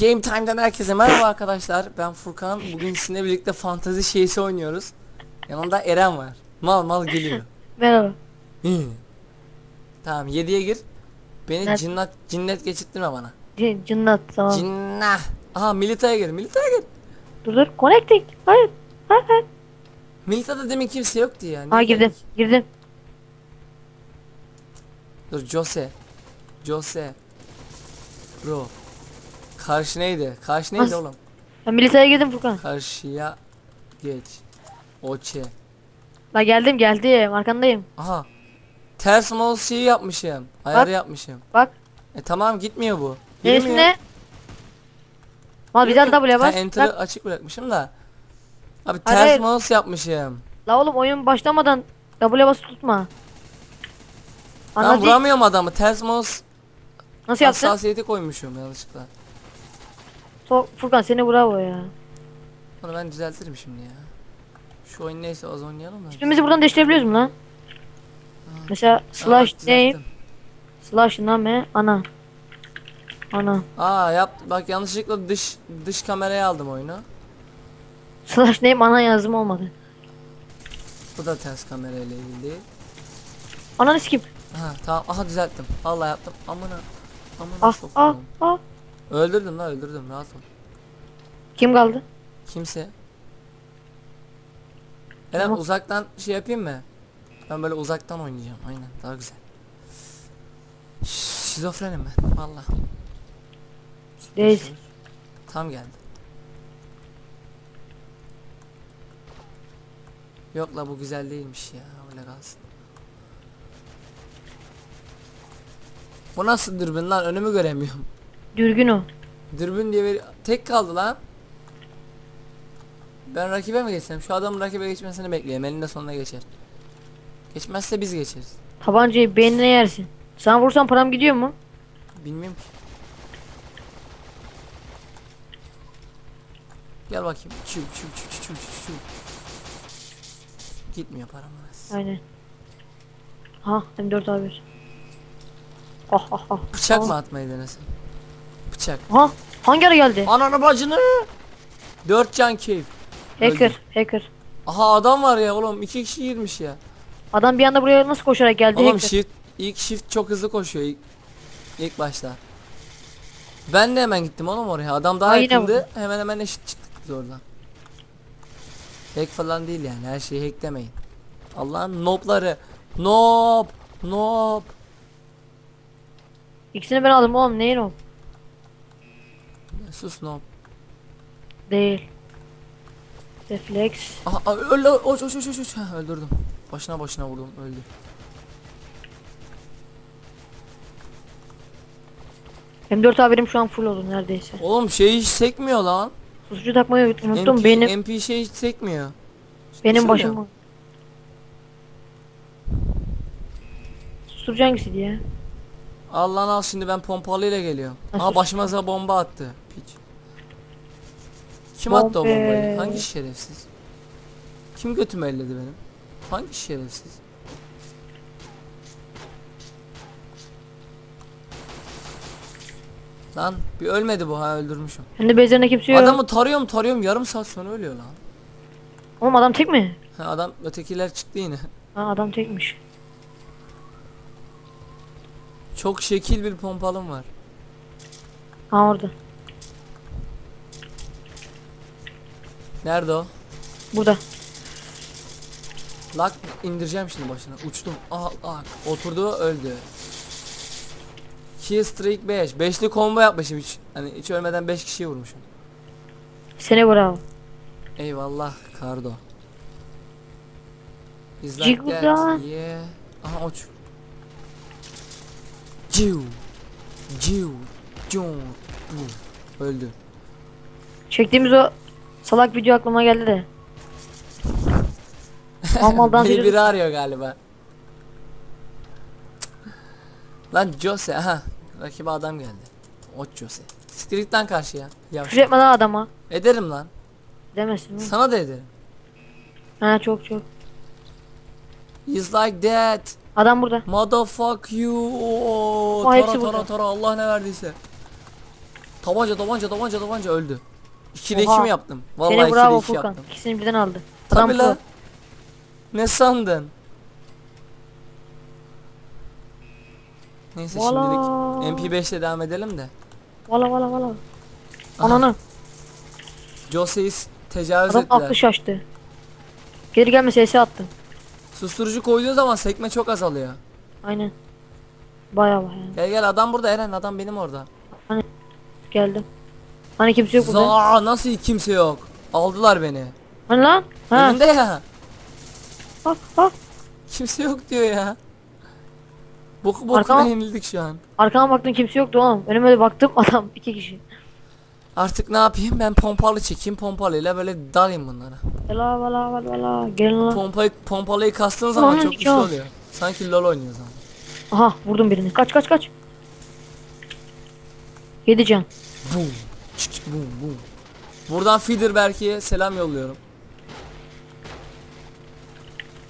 Game Time'dan herkese merhaba arkadaşlar. Ben Furkan. Bugün sizinle birlikte fantazi şeysi oynuyoruz. Yanımda Eren var. Mal mal geliyor. Merhaba. Hı. tamam 7'ye gir. Beni Evet. cinnat cinnet geçirtme bana. C- Cinnat tamam. Cinnah. Aha Milita'ya gir. Milita'ya gir. dur dur. Connecting. Hayır. Hayır hayır. Milita'da demin kimse yoktu ya. Ha girdim. Girdim. Dur Jose. Jose. Bro. Karşı neydi? Karşı neydi Nasıl? oğlum? Ben militaya girdim Furkan. Karşıya geç. Oçe. La geldim geldim. Arkandayım. Aha. Ters mouse şeyi yapmışım. Ayarı Bak. yapmışım. Bak. E tamam gitmiyor bu. Ne Girmiyor. ismi ne? Mal bir daha W'ye Ha, bas. Enter'ı Bak. açık bırakmışım da. Abi ters hayır. mouse yapmışım. La oğlum oyun başlamadan W'ye basıp tutma. Ben Anladın? vuramıyorum adamı. Ters mouse Nasıl yaptın? hassasiyeti koymuşum yanlışlıkla. So- Furkan seni bravo ya. Onu ben düzeltirim şimdi ya. Şu oyun neyse az oynayalım da. Üstümüzü buradan değiştirebiliyoruz mu lan? Mesela Aa, slash bak, name düzelttim. slash name ana. Ana. Aa yap bak yanlışlıkla dış dış kameraya aldım oyunu. Slash name ana yazdım olmadı. Bu da ters kamerayla ilgili değil. Ananı skip. Aha tamam aha düzelttim. Vallahi yaptım. Amına. Amına Ah ah ah. Öldürdüm la öldürdüm rahat ol. Kim kaldı? Kimse. Eren Tamam. uzaktan şey yapayım mı? Ben böyle uzaktan oynayacağım aynen daha güzel. Şizofrenim ben valla. Değil. Tam geldi. Yok la bu güzel değilmiş ya öyle kalsın. Bu nasıl dürbün lan önümü göremiyorum. Dürbün o. Dürbün diye bir tek kaldı lan. Ben rakibe mi geçsem? Şu adamın rakibe geçmesini bekliyorum. Elinde sonuna geçer. Geçmezse biz geçeriz. Tabancayı beynine yersin. Sen vursan param gidiyor mu? Bilmiyorum ki. Gel bakayım. Çu çu çu çu çu çu. Gitmiyor param orası. Aynen. Ha M4 abi. Ah ah ah. Bıçak mı atmayı denesin? Bıçak. Ha hangi ara geldi? Ananı bacını. Dört can keyif. Hacker, öldü. hacker. Aha adam var ya oğlum iki kişi girmiş ya. Adam bir anda buraya nasıl koşarak geldi Oğlum hacker? shift ilk shift çok hızlı koşuyor ilk, ilk başta. Ben de hemen gittim oğlum oraya. Adam daha Ha, yine yakındı. Hemen hemen eşit çıktık biz oradan. Hack falan değil yani. Her şeyi hacklemeyin. Allah'ın nobları. Nob. Nob. İkisini ben aldım oğlum neyin o? Sus nob. Değil. Refleks. Aha öldü. Oç oç oç oç, öldürdüm. Başına başına vurdum. Öldü. M4 haberim şu an full oldu neredeyse. Oğlum şey hiç sekmiyor lan. Susucu takmayı unuttum MP, benim MP şey hiç sekmiyor. benim başım. Susturucu hangisiydi ya? Al lan al şimdi ben pompalıyla geliyorum. Ha, sus. başımıza bomba attı. Piç. Kim attı o bombayı? Hangi şerefsiz? Kim götümü elledi benim? Hangi şerefsiz? Lan bir ölmedi bu ha öldürmüşüm. Hem de bezlerinde kimse yok. Adamı tarıyorum tarıyorum yarım saat sonra ölüyor lan. Oğlum adam tek mi? Ha, adam ötekiler çıktı yine. Ha adam tekmiş. Çok şekil bir pompalım var. Ha orada. Nerede o? Burada. Lak indireceğim şimdi başına. Uçtum. Aha, aha. Oturdu öldü. Kill streak 5. Beşli combo yapmışım hiç. Hani hiç ölmeden 5 kişiyi vurmuşum. Sene bravo. Eyvallah Kardo. Is like that. Yeah. Aha uç. Ciu. Ciu. Ciu. Öldü. Çektiğimiz o salak video aklıma geldi de. Malmaldan Beni biri arıyor galiba. Lan Jose aha. Rakibe adam geldi. Ot Jose. Street'ten karşıya. Yavşak. küfür etme lan adama. Ederim lan. Demesin. mi? Sana da ederim. Ha çok çok. He's like that. Adam burada. Motherfuck you. Oo, O hepsi burada. tara tara Allah ne verdiyse. Tabanca tabanca tabanca tabanca öldü. 2'de 2 Oha. mi yaptım? Vallahi Seni 2'de bravo 2 Furkan. yaptım. İkisini birden aldı. Adam Tabii pro. lan. Ne sandın? Neyse Valla. şimdilik MP5 ile devam edelim de. Valla valla valla. Aha. Ananı. Joseis tecavüz Adam ettiler. aklı şaştı. Geri gelme sesi attı. Susturucu koyduğun zaman sekme çok azalıyor. Aynen. Baya baya. Gel gel adam burada Eren adam benim orada. Geldim. Hani kimse yok burada. Za nasıl kimse yok. Aldılar beni. Hani lan? Ha. Önünde ya. Bak bak. Kimse yok diyor ya. Boku bokuna Arkama- yenildik şu an. Arkama baktım kimse yoktu oğlum. Önüme de baktım adam iki kişi. Artık ne yapayım ben pompalı çekeyim pompalıyla böyle dalayım bunlara. Valla valla valla valla. Gelin lan. Pompayı, pompalıyı kastığın zaman Aman çok güçlü ya. oluyor. Sanki LoL oynuyoruz ama. Aha vurdum birini. Kaç kaç kaç. Yedi can. Boom. Çık çık boom boom. Buradan Feeder Berke'ye selam yolluyorum.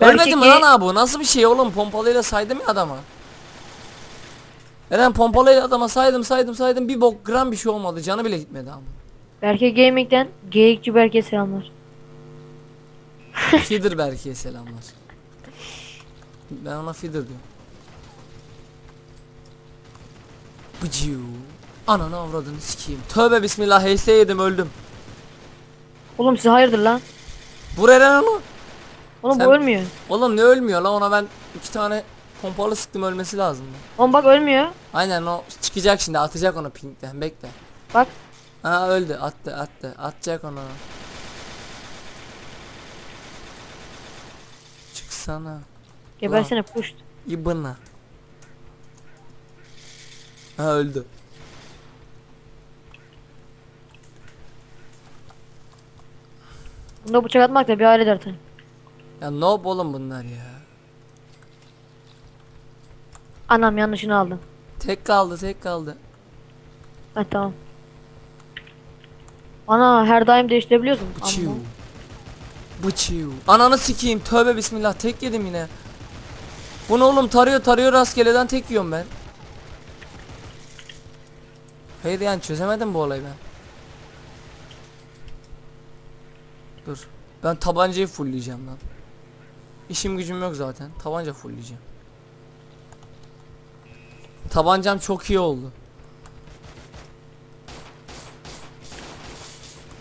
Berke Ölmedi mi lan abi bu? Nasıl bir şey oğlum? Pompalıyla saydım ya adama. Eren pompalıyla adama saydım saydım saydım bir bok gram bir şey olmadı. Canı bile gitmedi ama. Berke Gaming'den Geyikçi Berke'ye selamlar. Feeder Berke'ye selamlar. Ben ona Feeder diyorum. Bıcıu. Ananı avradını sikeyim. Tövbe bismillah HS yedim öldüm. Oğlum siz hayırdır lan? Vur Eren onu. Oğlum Sen- bu ölmüyor. Oğlum ne ölmüyor lan ona ben iki tane pompalı sıktım ölmesi lazım. Oğlum bak ölmüyor. Aynen o çıkacak şimdi atacak onu pinkten bekle. Bak. Ha öldü attı attı atacak onu. Çıksana. Gebersene puşt. İbına. Ha öldü. Bunda bıçak atmak da bir aile dertin. Ya noob oğlum bunlar ya. Anam yanlışını aldım. Tek kaldı tek kaldı. Ha tamam. Ana her daim değiştirebiliyorsun. Bıçıu. Amma. Bıçıu. Ananı sikeyim tövbe bismillah tek yedim yine. Bu ne oğlum tarıyor tarıyor rastgeleden tek yiyorum ben. Hayır yani çözemedim bu olayı ben. Dur. Ben tabancayı fullleyeceğim lan. İşim gücüm yok zaten. Tabanca fullleyeceğim. Tabancam çok iyi oldu.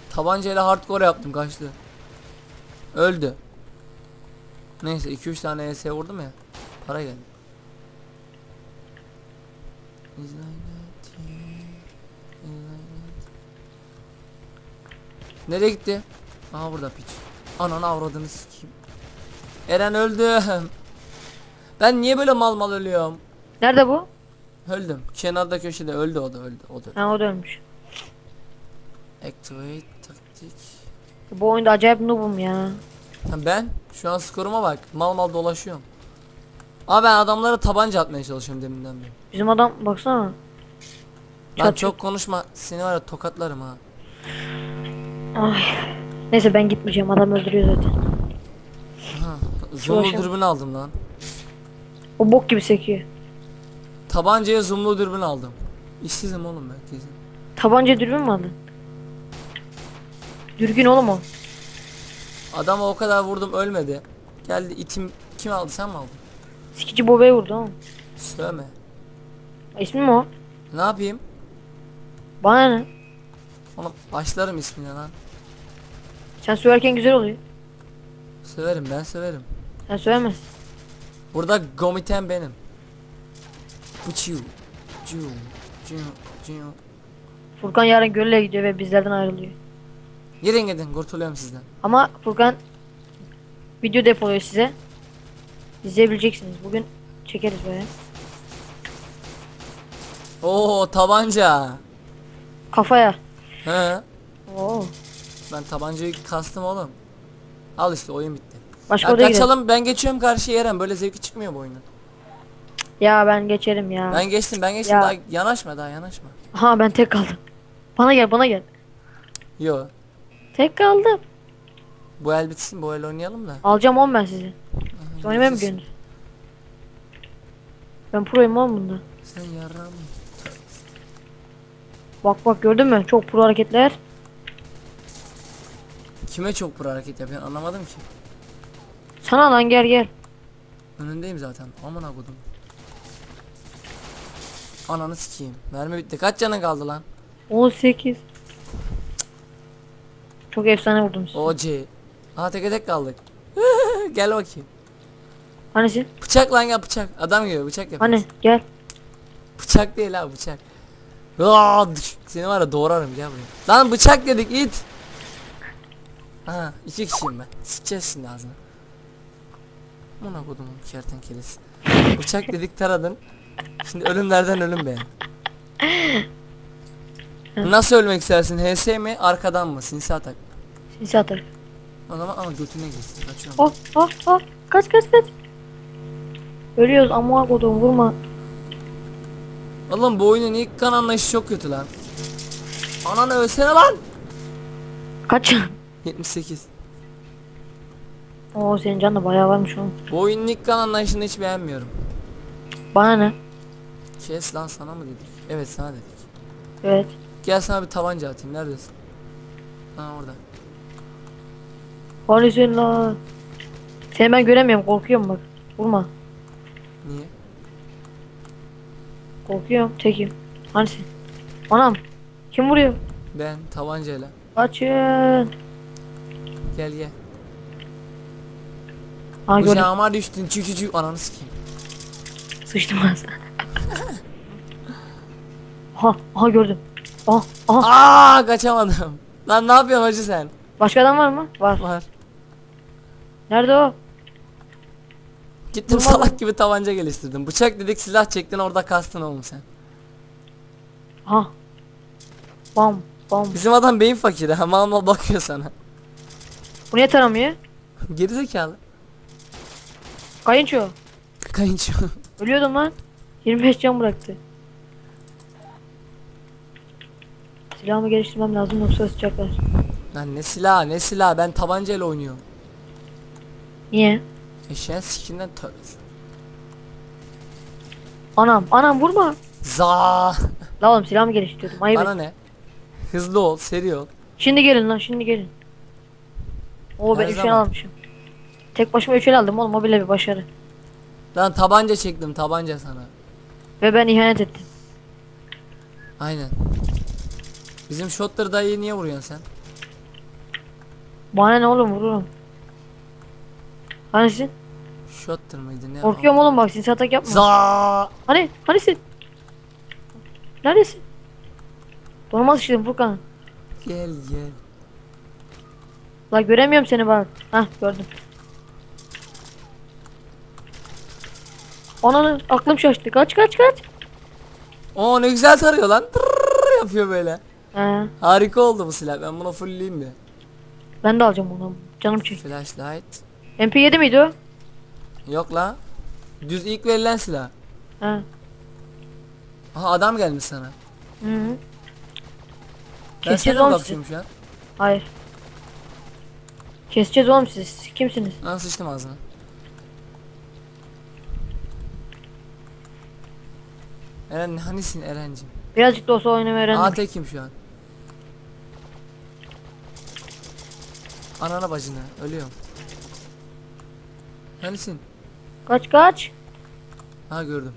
Tabancayla hardcore yaptım kaçtı. Öldü. Neyse 2-3 tane ES vurdum ya. Para geldi. Nereye gitti? Aha burada piç. Ananı avradını sikeyim. Eren öldü. Ben niye böyle mal mal ölüyorum? Nerede bu? Öldüm. Kenarda köşede öldü o da öldü. O da. öldü. Ha o da ölmüş. Activate taktik. Bu oyunda acayip noobum ya. Ha ben şu an skoruma bak. Mal mal dolaşıyorum. Ama ben adamlara tabanca atmaya çalışıyorum deminden beri. Bizim adam baksana. Lan Çat çok konuşma. Seni var ya tokatlarım ha. Ay. Neyse ben gitmeyeceğim adam öldürüyor zaten. ha. Zoomlu Savaşa- dürbün aldım lan. O bok gibi sekiyor. Tabancaya zoomlu dürbün aldım. İşsizim oğlum ben kesin. Tabanca dürbün mü aldın? Dürbün oğlum o. Adama o kadar vurdum ölmedi. Geldi itim kim aldı sen mi aldın? Sikici bobaya vurdu oğlum. Sövme. İsmi mi o? Ne yapayım? Bana ne? Oğlum başlarım ismine lan. Sen söylerken güzel oluyor. Severim ben severim. Sen söylemez. Burada gomiten benim. Bıçıu. Ciu. Ciu. Ciu. Furkan yarın gölle gidiyor ve bizlerden ayrılıyor. Gidin gidin kurtuluyorum sizden. Ama Furkan video depoluyor size. İzleyebileceksiniz. Bugün çekeriz böyle. Oo tabanca. Kafaya. He. Oo. Ben tabancayı kastım oğlum. Al işte oyun bitti. Başka Ya odaya gidelim. kaçalım ben geçiyorum karşıya Eren böyle zevki çıkmıyor bu oyunun. Ya ben geçerim ya. Ben geçtim ben geçtim Ya. daha yanaşma daha yanaşma. Ha ben tek kaldım. Bana gel bana gel. Yo Tek kaldım. bu el bitsin bu el oynayalım da. Alacağım 10 ben sizi. Siz oynamaya mı? Ben proyum oğlum bunda. Sen yaram. Bak bak gördün mü? Çok pro hareketler. Kime çok pro hareket yapıyorsun anlamadım ki. Sana lan gel gel. Önündeyim zaten. Aman akudum. Ananı sikeyim. Mermi bitti. Kaç canın kaldı lan? 18. Çok efsane vurdum sizi. OC. Aha teke tek kaldık. gel bakayım. Hanisin? Bıçak lan ya bıçak. Adam gibi bıçak yap. Hani gel. Bıçak değil ha bıçak. Aa, seni var ya doğrarım gel buraya. Lan bıçak dedik it. Aha iki kişiyim ben. Şimdi ağzına. Buna kodumun kertenkelesi. Bıçak dedik taradın. Şimdi ölümlerden ölüm be. Nasıl ölmek istersin? HS mi arkadan mı? Sinsi atak. Sinsi atar. O zaman ama götüne girsin. Kaçıyorum. Oh oh oh. Kaç kaç kaç. Ölüyoruz amma kodum vurma. Oğlum bu oyunun ilk kan anlayışı çok kötü lan. Ananı ölsene lan. Kaç. 78. Oo senin canın da bayağı varmış oğlum. Bu oyunun ilk kan anlayışını hiç beğenmiyorum. Bana ne? Kes lan sana mı dedik? Evet sana dedik. Evet. Gel sana bir tabanca atayım. Neredesin? Ha orada. Hanisin la. Seni ben göremiyorum korkuyorum bak. Vurma. Niye? Korkuyorum. Tekim. Hanisin? Anam. Kim vuruyor? Ben tabancayla. Kaçın. Gel gel. Ha gördüm. Kucağıma düştün. Çü çü çü. Ananı sikeyim. Sıçtım sana. aha, aha gördüm. Aha, aha. Aa kaçamadım. Lan ne yapıyorsun hacı sen? Başka adam var mı? Var. Var. Nerede o? Gittim Durmadım. salak gibi tabanca geliştirdim. Bıçak dedik silah çektin orada kastın oğlum sen. Ha. Bam, bam. Bizim adam beyin fakiri. Ha mal mal bakıyor sana. Bu niye taramıyor? Gerizekalı. Kayınço. Kayınço. Ölüyordum lan. 25 can bıraktı. Silahımı geliştirmem lazım yoksa sıcaklar. Lan ne silah ne silah ben tabancayla oynuyorum. Niye? Eşeğin sikinden tövbe. Anam, anam vurma. Za. La oğlum silahımı geliştiriyordum. Ayıp Bana et. ne? Hızlı ol, seri ol. Şimdi gelin lan, şimdi gelin. Oo ben Her 3 zaman. almışım. Tek başıma 3 aldım oğlum o bile bir başarı. Lan tabanca çektim tabanca sana. Ve ben ihanet ettim. Aynen. Bizim shotları dayıyı niye vuruyorsun sen? Bana ne oğlum vururum. Hanisin? Shotter mıydı ne? Korkuyorum oğlum bak sinsi atak yapma. Za. Hani? Hanisin? Neredesin? Normal sıçradım Furkan. Gel gel. La göremiyorum seni bak. Hah gördüm. Ananı aklım şaştı. Kaç kaç kaç. Oo ne güzel tarıyor lan. Tırrrr yapıyor böyle. He, Harika oldu bu silah. Ben bunu fullleyeyim mi? ben de alacağım onu. Canım çek. Flashlight. MP7 miydi o? Yok la. Düz ilk verilen silah. He. Aha adam gelmiş sana. Hı -hı. Ben Keseceğiz sana bakıyorum şu an. Hayır. Keseceğiz oğlum siz. Kimsiniz? Lan sıçtım ağzına. Eren hanisin Eren'cim? Birazcık da olsa oynamayı öğrendim. Aa tekim şu an. Anana bacını ölüyorum. Hanisin? Kaç kaç. Ha gördüm.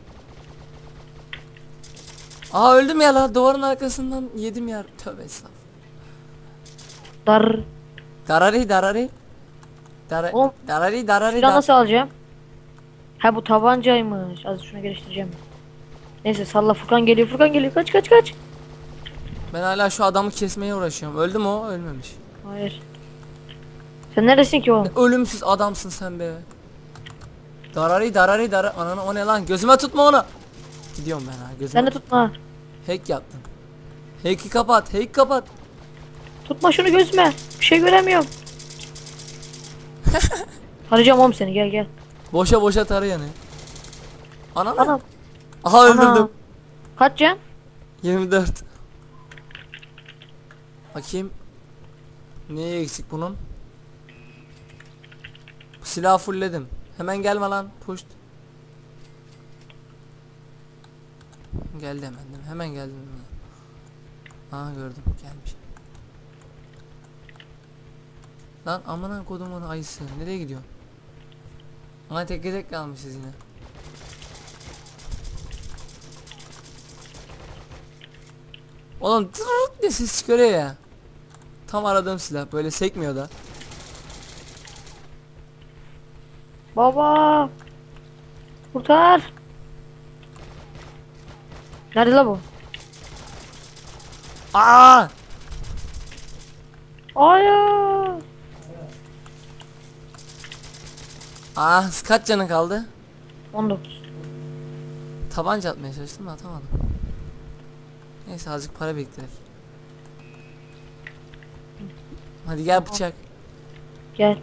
Aa öldüm ya la duvarın arkasından yedim ya. Tövbe estağfurullah. Dar. Darari darari. Dara Oğlum, darari darari Silah dar. nasıl alacağım? Ha bu tabancaymış. Az şunu geliştireceğim. Neyse salla Furkan geliyor. Furkan geliyor. Kaç kaç kaç. Ben hala şu adamı kesmeye uğraşıyorum. Öldü mü o? Ölmemiş. Hayır. Sen neredesin ki oğlum? Ölümsüz adamsın sen be. Darari darari dar. Ananı o ne lan? Gözüme tutma onu. Gidiyorum ben ha. Gözüme. Sen de tutma. Hack yaptın. Hack'i kapat. Hack kapat. Tutma şunu gözüme. Bir şey göremiyorum. Arayacağım oğlum seni gel gel. Boşa boşa tarı yani. Ananı. Anam. Aha öldürdüm. Ana. Kaç can? 24. Bakayım. Neye eksik bunun? Silahı fullledim. Hemen gelme lan. Puşt. Geldi hemen? Hemen geldim. Aa gördüm gelmiş. Lan amına kodumun ayısı nereye gidiyor? Ama tek tek kalmışız yine. Oğlum tırırt diye ses çıkarıyor ya. Tam aradığım silah böyle sekmiyor da. Baba. Kurtar. Nerede la bu? Aa! Hayır. Aa kaç canın kaldı? 19. Tabanca atmaya çalıştım da atamadım. Neyse azıcık para biriktirek. Hadi gel bıçak. Gel.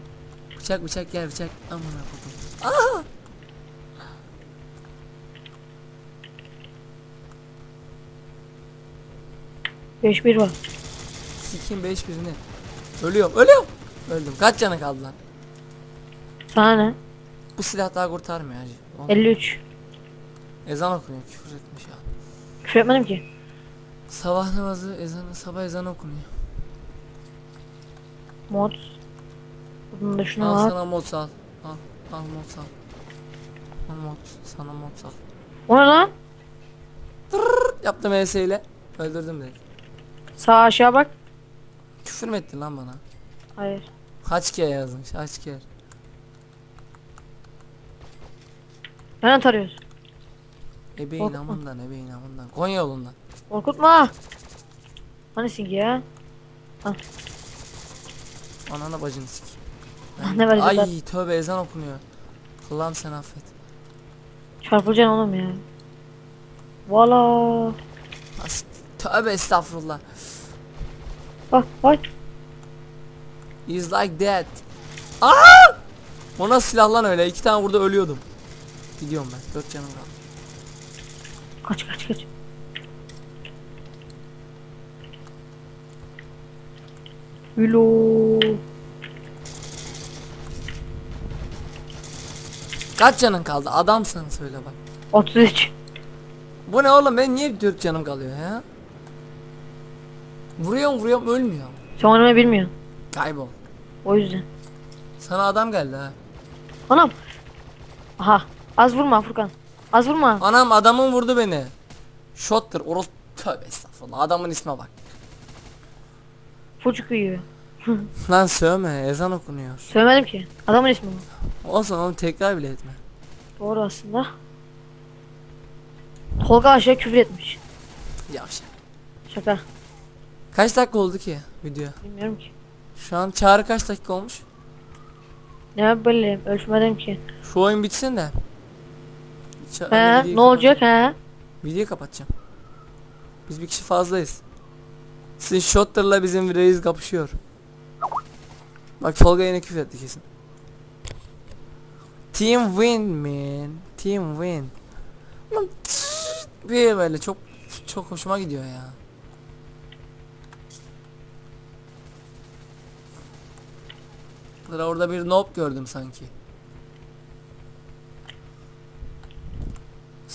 Bıçak bıçak gel bıçak. Aman kodum. Beş bir var. Sikim 5 birini. Ölüyorum ölüyorum. Öldüm. Kaç canı kaldı lan? Sana ne? Bu silah daha kurtarmıyor hacı. Oğlum, 53. Ezan okunuyor küfür etmiş ya. Küfür etmedim ki. Sabah namazı ezanı sabah ezanı okunuyor. Mod. Bunun da şunu al var. sana mod sal. Al al mod sal. Al mod sana mod sal. O ne lan? Yaptım ES ile. Öldürdüm direkt. Sağ aşağı bak. Küfür mü ettin lan bana? Hayır. Haçke yazmış Haçke. Nereden tarıyorsun? Ebeğin Korkma. amından ebeğin amından. Konya yolundan. Korkutma. Hani sinki ya? Anana bacını sik. Ah, ne var Ay zaten? tövbe ezan okunuyor. Allah'ım sen affet. Çarpılacaksın oğlum ya. Valla. As- Tövbe estağfurullah. Bak bak. He's like that. Aa! O nasıl silah lan öyle? İki tane burada ölüyordum. Gidiyorum ben. Dört canım kaldı. Kaç kaç kaç. Hülo. Kaç canın kaldı? Adamsın söyle bak. 33. Bu ne oğlum? Ben niye dört canım kalıyor ya? Vuruyorum vuruyorum ölmüyor. Sen oynamayı bilmiyorsun. Kaybol. O yüzden. Sana adam geldi ha. Anam. Aha. Az vurma Furkan. Az vurma. Anam adamın vurdu beni. Shot'tur. Oros tövbe estağfurullah. Adamın isme bak. Fucuk uyuyor. Lan sövme. Ezan okunuyor. Söylemedim ki. Adamın ismi bu. Olsun oğlum tekrar bile etme. Doğru aslında. Tolga aşağı küfür etmiş. Yavşak. Şaka. Kaç dakika oldu ki video? Bilmiyorum ki. Şu an çağrı kaç dakika olmuş? Ne böyle ölçmedim ki. Şu oyun bitsin de. Ça- He, videoyu ne olacak he? Videoyu kapatacağım. Biz bir kişi fazlayız. Sizin Shotter'la bizim reis kapışıyor. Bak Tolga yine küfür etti kesin. Team win man. Team win. Lan Bir böyle çok çok hoşuma gidiyor ya. Burada orada bir noob gördüm sanki.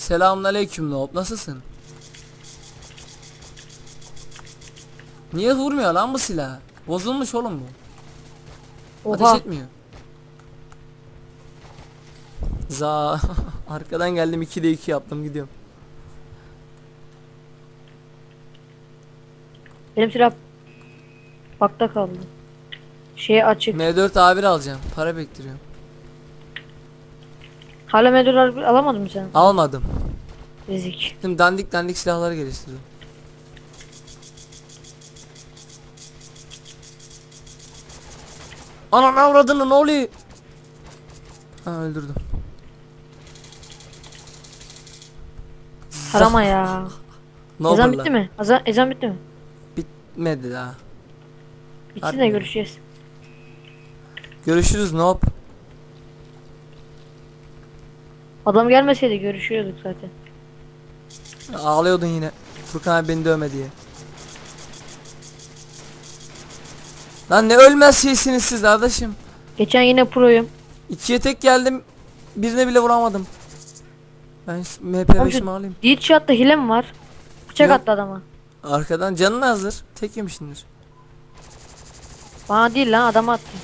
Selamünaleyküm noob nasılsın? Niye vurmuyor lan bu silah? Bozulmuş oğlum bu. Oha. Ateş etmiyor. Za arkadan geldim 2'de 2 yaptım gidiyorum. Benim silah bakta kaldı. Şey açık. M4 A1 alacağım. Para bektiriyorum. Hala medul al- alamadın mı sen? Almadım. Ezik. Şimdi dandik dandik silahları geliştiriyorum. Anam avradını ne oluyor? Ha öldürdüm. Harama ya. Ne ezan bitti mi? Ezan, ezan bitti mi? Bitmedi daha. Bitsin de görüşeceğiz. Görüşürüz noob. Adam gelmeseydi görüşüyorduk zaten. Ağlıyordun yine. Furkan abi beni dövme diye. Lan ne ölmez şeysiniz siz kardeşim. Geçen yine proyum. İkiye tek geldim. Birine bile vuramadım. Ben Oğlum MP5'imi şu alayım. Deed shot'ta hile mi var? Bıçak Yok. attı adama. Arkadan canın hazır. Tek yemişsindir. Bana değil lan adama attı.